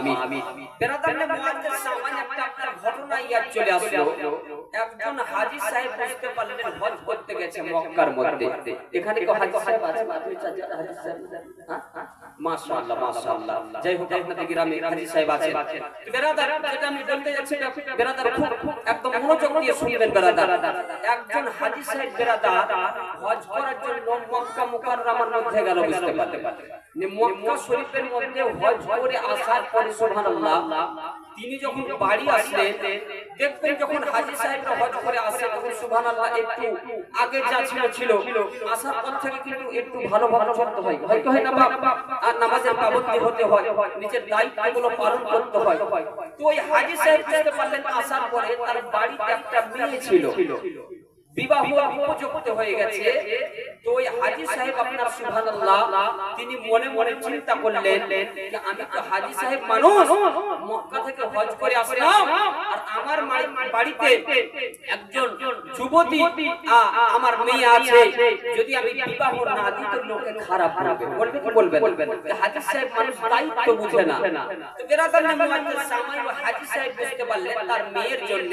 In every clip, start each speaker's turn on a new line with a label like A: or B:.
A: আমি। বেরাদারনে মুআদ্দিস সামান্য একটা আপনার ঘটনা ইয়াদ চলে আসলো। একজন হাজী সাহেব বুঝতে পারলেন হজ করতে গেছে মক্কার মধ্যে। এখানে কি হাজী সাহেব আছে আপনি চাচা সাহেব হ্যাঁ? মাশাআল্লাহ মাশাআল্লাহ। যাই হোক আপনাদের গ্রামে হাজী সাহেব আছেন। বেরাদার যেটা আমি বলতে যাচ্ছি বেরাদার খুব একদম মনোযোগ দিয়ে শুনবেন বেরাদার। একজন হাজী সাহেব বেরাদার হজ করার জন্য মক্কা মুকাররমার মধ্যে গেল বুঝতে পারলেন নে মক্কা শরীফের মধ্যে হজ করে আসার পরে সুবহানাল্লাহ। তিনি যখন বাড়ি আসলেন দেখবেন যখন হাজী সাহেবরা হজ করে আসে, তখন সুবহানাল্লাহ একটু আগে যা ছিল ছিল। আসার পর থেকে কিন্তু একটু ভালো ভালো চলতে হয়। হয়তো হয় না বাপ, আর নামাজের পাবন্দি হতে হয়, নিজের দায়িত্বগুলো পালন করতে হয়। তো ওই হাজী সাহেব বুঝতে পারলেন, আসার পরে তার বাড়িতে একটা মেয়ে ছিল। বিবাহ উপযুক্ত হয়ে গেছে। তো ওই হাজী সাহেব আপনার সুবহানাল্লাহ, তিনি মনে মনে চিন্তা করলেন আমি তো হাজী সাহেব মানুষ, মক্কা থেকে হজ করে আসলাম, আর আমার বাড়িতে একজন যুবতী আমার মেয়ে আছে, যদি আমি বিবাহ না দিই তো লোকে খারাপ বলবে। বলবে কি বলবেন হাজী সাহেব মানুষ দায়িত্ব বুঝে না। তো বেরাদার মুআদ্দিস সামাই ও হাজী সাহেব বুঝতে পারলেন তার মেয়ের জন্য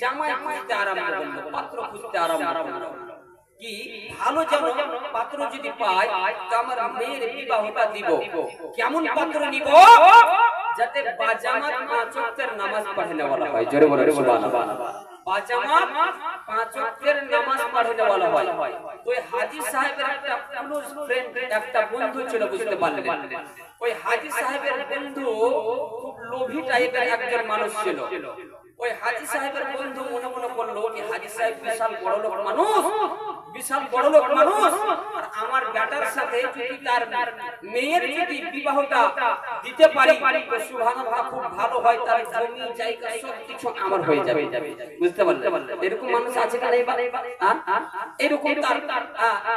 A: জামাই খুঁজতে আরম্ভ করল, পাত্র খুঁজতে আরম্ভ করল। কি? ভালো পাত্র যদি তো আমার মেয়ের বিবাহটা দিব। কেমন পাত্র নিব? যাতে বাজামাত পাঁচ নামাজ হয়। জোরে বলে সাহেবের একটা বন্ধু ছিল, বুঝতে ওই সাহেবের বন্ধু টাইপের একজন মানুষ ছিল। ওই হাজী সাহেবের বন্ধু মনে মনে করল কি হাজী সাহেব বিশাল বড় লোক মানুষ? বিশাল বড় লোক মানুষ? আর আমার বেটার সাথে যদি তার মেয়ের যদি বিবাহটা দিতে পারি তো সুবহানাল্লাহ খুব ভালো হয় তার জমি জায়গা সব কিছু আমার হয়ে যাবে। বুঝতে পারলেন? এরকম মানুষ আছে না এই এরকম তার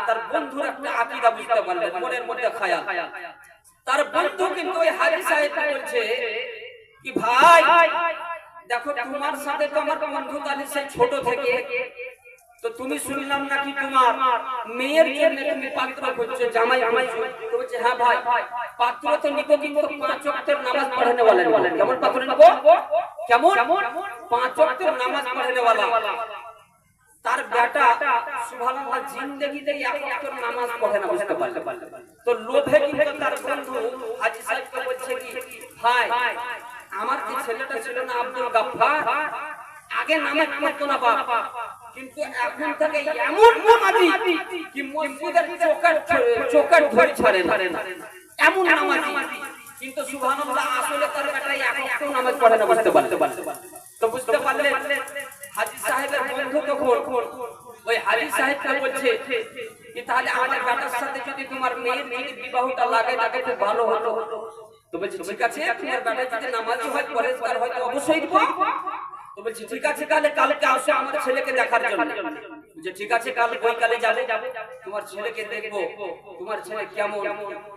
A: তার বন্ধুর একটা আকীদা বুঝতে পারলেন মনের মধ্যে খায়াল। তার বন্ধু কিন্তু ওই হাজী সাহেব বলছে কি ভাই দেখো তোমার সাথে তো আমার বন্ধুত আলী সেই ছোট থেকে। তো তুমি শুনলাম নাকি তোমার মেয়ের জন্য তুমি পাত্র খুঁজছো জামাই আমাই তো বলছে হ্যাঁ, হ্যাঁ ভাই পাত্র তো নিবো কিন্তু পাঁচ ওয়াক্তের নামাজ পড়ানে ওয়ালা বলেন কেমন পাত্র নিবো? কেমন? পাঁচ ওয়াক্তের নামাজ পড়ানে ওয়ালা তার বেটা সুবহানাল্লাহ জিন্দেগিতে এক ওয়াক্তের নামাজ পড়ে না বুঝতে পারলে। তো লোভে কিন্তু তার বন্ধু হাজি সাহেবকে বলছে কি ভাই আমার যে ছেলেটা ছিল না আব্দুল গাফফার, আগে নামাজ পড়তো না বাপ কিন্তু এখন থেকে এমন নামাজি কি মসজিদের চোকার চোকার ধরে ছাড়ে না। এমন নামাজি। কিন্তু সুবহানাল্লাহ, আসলে তার বেটা এক ওয়াক্ত নামাজ পড়ে না, বুঝতে পারলে তো বুঝতে পারলে হাজী সাহেবের বন্ধু তখন, ওই হাজী সাহেবকে বলছে কি তাহলে আমার বেটার সাথে যদি তোমার মেয়ের যদি বিবাহটা লাগে, তাকে খুব ভালো হতো। তো বলছি ঠিক আছে তোমার বেটা যদি নামাজি হয় পরেশগার হয় তো অবশ্যই দিব। তো বলছি ঠিক আছে তাহলে কালকে আসো আমার ছেলেকে দেখার জন্য। যে ঠিক আছে কাল ওই কালে যাবে। তোমার ছেলেকে দেখব। তোমার ছেলে কেমন?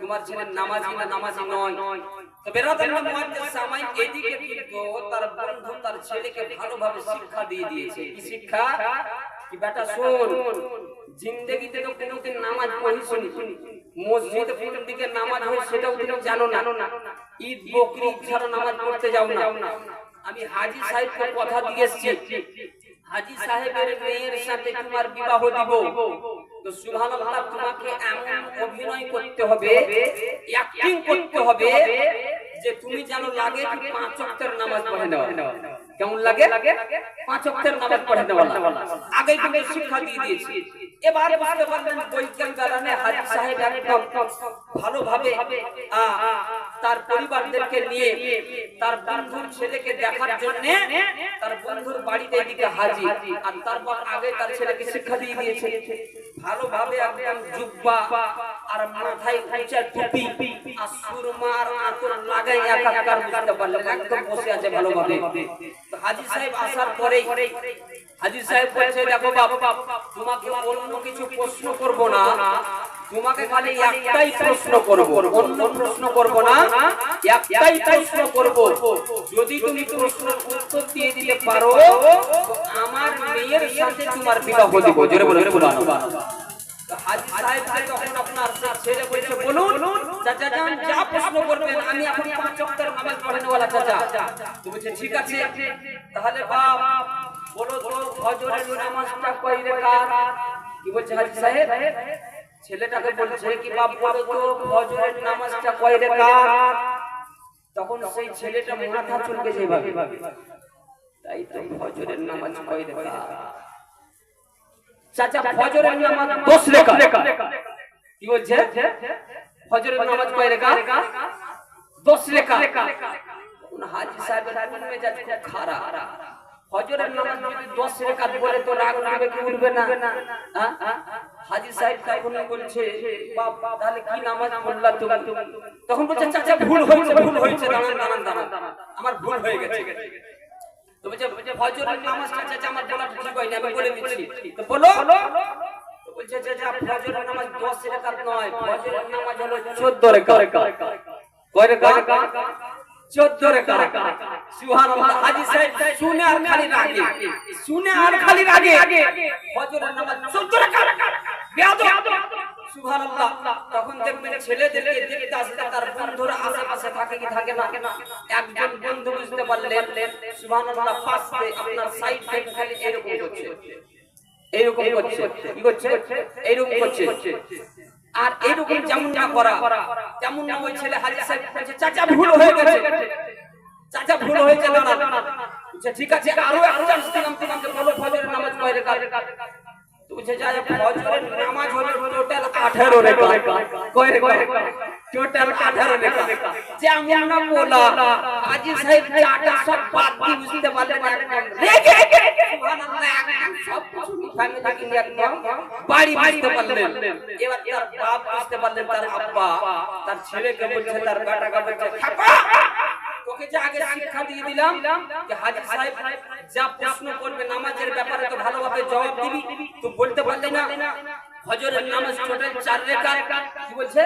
A: তোমার ছেলে নামাজি না নামাজি নয়? তো বেরাদার মুআদ্দিস সামাই এদিকে কিন্তু তার বন্ধু তার ছেলেকে ভালোভাবে শিক্ষা দিয়ে দিয়েছে। কি শিক্ষা? আমি হাজী সাহেবকে কথা দিয়ে হাজী সাহেবের মেয়ের সাথে তোমার বিবাহ দিব। তো সুবহানাল্লাহ, তোমাকে এমন অভিনয় করতে হবে অ্যাক্টিং করতে হবে যে তুমি যেন লাগে পাঁচ ওয়াক্তের নামাজ পড়ে নেওয়া কেমন লাগে? পাঁচ ওয়াক্তের নামাজ আগে শিক্ষা দিয়ে দিয়েছি। এবার পারবেন বৈজ্ঞানিক কারণে হাজী সাহেব একদম ভালোভাবে তার পরিবারদেরকে নিয়ে, তার বন্ধুর ছেলেকে দেখার জন্য তার বন্ধুর বাড়িতে এদিকে হাজির আর তারপর আগে তার ছেলেকে শিক্ষা দিয়ে দিয়েছে। ভালোভাবে একদম জুব্বা আর মাথায় উঁচা টুপি আর সুরমা আর আতর লাগাই একাকার বুঝতে পারলেন একদম বসে আছে ভালোভাবে। হাজী সাহেব আসার পরে হাজী সাহেব বলছে, দেখো বাবা তোমাকে অন্য কিছু প্রশ্ন করব না। তোমাকে খালি একটাই প্রশ্ন করব। অন্য প্রশ্ন করব না, একটাই প্রশ্ন করব। যদি তুমি প্রশ্ন উত্তর দিয়ে দিতে পারো আমার মেয়ের সাথে তোমার বিবাহ দিব। জোরে বলে সুবহানাল্লাহ তো হাজী সাহেবকে তখন আপনার ছেলে বলছে, বলুন আমি ঠিক আছে, তাহলে বাপ, বলো তো, ফজরের নামাজটা কয় রাকাত কি বলছে, হাজি সাহেব, ছেলেটাকে বলছে কি, বাপ, বলো তো নামাজটা কয় রাকাত তখন সেই ছেলেটা মাথা চুলকে যেভাবে, তাই তো ফজরের নামাজ কয় রাকাত চাচা ফজরের নামাজ 10 রাকাত কি বলছে? ফজরের নামাজ কয় রাকাত 10 রাকাত কোন হাজি সাহেবের মেজাজ খুব খারাপ। ফজরের নামাজ যদি 10 রাকাত বলে তো রাগ কি উঠবে না? হ্যাঁ? হাজি সাহেব তখন বলছে বাপ তাহলে কি নামাজ পড়লা তুমি? তখন বলছে চাচা ভুল হয়েছে ভুল হয়েছে দাঁড়ান দাঁড়ান দাঁড়ান। আমার ভুল হয়ে গেছে। তো বলছে ফজরের নামাজটা চাচা আমার বলা ঠিক হয়নি আমি বলে দিচ্ছি। তো বলো। তো বলছে চাচা ফজরের নামাজ 10 রাকাত নয় ফজরের নামাজ হলো 14 রাকাত কয় রাকাত 14 রাকাত সুবহানাল্লাহ হাজী সাহেব শুনে আর খালি রাগে। শুনে আর খালি রাগে। ফজরের নামাজ 14 রাকাত বেয়াদব। সুবহানাল্লাহ তখন দেখবেন ছেলেদেরকে দেখতে আসলে তার বন্ধুরা আশেপাশে থাকে কি থাকে না? একজন বন্ধু বুঝতে পারলেন সুবহানাল্লাহ পাশে আপনার সাইড থেকে খালি এরকম করছে। এইরকম করছে। কি করছে? এইরকম করছে। আর এরকম যেমন না করা তেমন না ওই ছেলে হাজির সাহেব বলছে চাচা ভুল হয়ে গেছে। চাচা ভুল হয়েছে না ঠিক আছে আরও আরও চান্স দিলাম তোমাকে বলো ফজরের নামাজ কয় তুই যে যা ফজরের নামাজ হলো টোটাল 18 রেখা। কয় রেখা টোটাল 18 রেখা যেমন না বলা হাজি সাহেব চাটা সব বাদ দিয়ে বুঝতে পারলেন একদম রেগে সুবহানাল্লাহ একদম সব কিছু ফ্যামিলি নিয়ে একদম বাড়ি বুঝতে পারলেন এবার তার বাপ বুঝতে পারলেন তার আব্বা তার ছেলেকে বলছে তার বেটাকে বলছে খাপা তোকে যে আগে শিক্ষা দিয়ে দিলাম যে হাজি সাহেব যা প্রশ্ন করবে নামাজের ব্যাপারে তো ভালোভাবে জবাব দিবি তো বলতে পারলি না হজরের নামাজ টোটাল চার রেখাত কি বলছে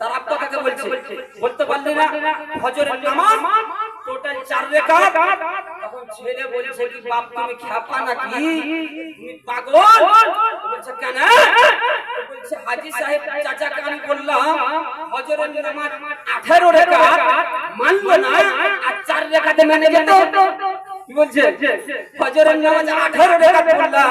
A: তার আব্বা তাকে বলছে বলতে পারলি না হজরের নামাজ টোটাল চার রেখাত তখন ছেলে বলছে কি বাপ তুমি খ্যাপা নাকি তুমি পাগল বলছে কেন বলছে হাজি সাহেব চাচাকে আমি বললাম হজরের নামাজ 18 রেখাত মানলো না আর চার রেখাতে মেনে যেত কি বলছে ফজরের নামাজ 18 রেখাত বললাম